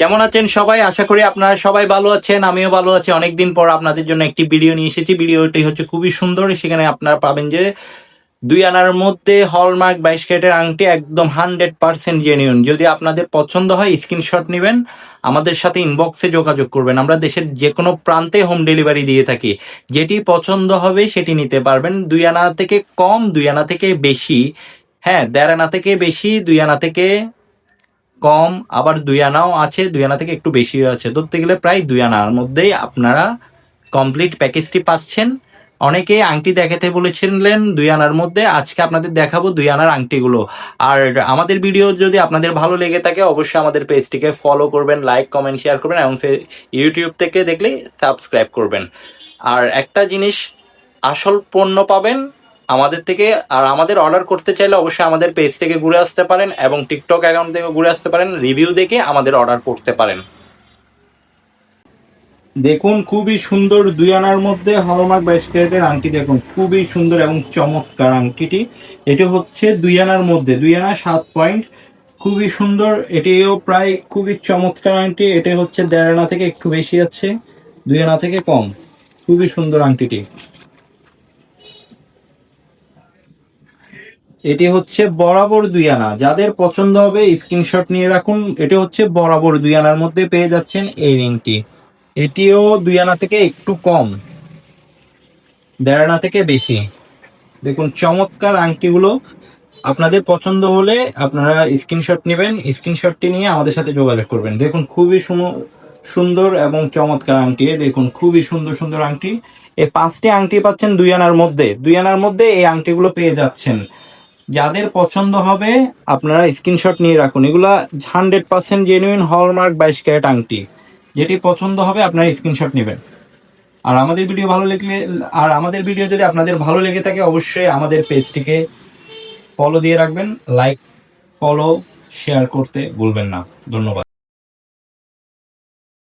কেমন আছেন সবাই? আশা করি আপনারা সবাই ভালো আছেন, আমিও ভালো আছি। অনেকদিন পর আপনাদের জন্য একটি ভিডিও নিয়ে এসেছি। ভিডিওটি হচ্ছে খুবই সুন্দর। সেখানে আপনারা পাবেন যে দুই আনার মধ্যে হলমার্ক বাইশ ক্যারেটের আংটি একদম হান্ড্রেড পার্সেন্ট জেনিউন যদি আপনাদের পছন্দ হয়, স্ক্রিনশট নেবেন। আমাদের সাথে ইনবক্সে যোগাযোগ করবেন। আমরা দেশের যে কোনো প্রান্তে হোম ডেলিভারি দিয়ে থাকি। যেটি পছন্দ হবে, সেটি নিতে পারবেন। দুই আনা থেকে কম, দুই আনা থেকে বেশি। হ্যাঁ দেড় আনা থেকে বেশি, দুই আনা থেকে কম, আবার দুই আনাও আছে, দুই আনা থেকে একটু বেশিও আছে। ধরতে গেলে প্রায় দুই আনার মধ্যেই আপনারা কমপ্লিট প্যাকেজটি পাচ্ছেন। অনেকে আংটি দেখাতে বলেছিলেন দুই আনার মধ্যে, আজকে আপনাদের দেখাবো দুই আনার আংটিগুলো। আর আমাদের ভিডিও যদি আপনাদের ভালো লেগে থাকে, অবশ্যই আমাদের পেজটিকে ফলো করবেন লাইক কমেন্ট শেয়ার করবেন, এবং ইউটিউব থেকে দেখলে সাবস্ক্রাইব করবেন। আর একটা জিনিস আসল পণ্য পাবেন আমাদের থেকে আর আমাদের অর্ডার করতে চাইলে অবশ্যই আমাদের পেজ থেকে ঘুরে আসতে পারেন এবং টিকটক অ্যাকাউন্ট থেকে ঘুরে আসতে পারেন রিভিউ দেখে আমাদের অর্ডার করতে পারেন। দেখুন, খুবই সুন্দর দুই আনার মধ্যে হলমার্ক বাইশ ক্যারেটের আংটি দেখুন, খুবই সুন্দর এবং চমৎকার আংটিটি। এটি হচ্ছে দুই আনার মধ্যে, দুই আনা সাত পয়েন্ট খুবই সুন্দর, এটিও প্রায় খুবই চমৎকার আংটি, এটি হচ্ছে দেড় আনা থেকে একটু বেশি আছে, দুই আনা থেকে কম, খুবই সুন্দর আংটিটি। এটি হচ্ছে বরাবর দুই আনা। যাদের পছন্দ হবে স্ক্রিনশট নিয়ে রাখুন। এটি হচ্ছে বরাবর দুই আনার মধ্যে পেয়ে যাচ্ছেন এই রিংটি। এটিও দুই আনা থেকে একটু কম, দেড় আনা থেকে বেশি। দেখুন, চমৎকার আংটিগুলো। আপনাদের পছন্দ হলে আপনারা স্ক্রিনশট নেবেন। স্ক্রিনশটটি নিয়ে আমাদের সাথে যোগাযোগ করবেন। দেখুন, খুবই সুন্দর এবং চমৎকার আংটি। দেখুন, খুবই সুন্দর সুন্দর আংটি। এই পাঁচটি আংটি পাচ্ছেন দুই আনার মধ্যে। দুই আনার মধ্যে এই আংটিগুলো পেয়ে যাচ্ছেন। যাদের পছন্দ হবে, আপনারা স্ক্রিনশট নিয়ে রাখুন। এগুলা হান্ড্রেড পার্সেন্ট জেনুইন হলমার্ক বাইশ ক্যারেট আংটি। যেটি পছন্দ হবে, আপনারা স্ক্রিনশট নেবেন। আর আমাদের ভিডিও ভালো লাগলে আর আমাদের ভিডিও যদি আপনাদের ভালো লেগে থাকে, অবশ্যই আমাদের পেজটিকে ফলো দিয়ে রাখবেন। লাইক ফলো শেয়ার করতে ভুলবেন না। ধন্যবাদ।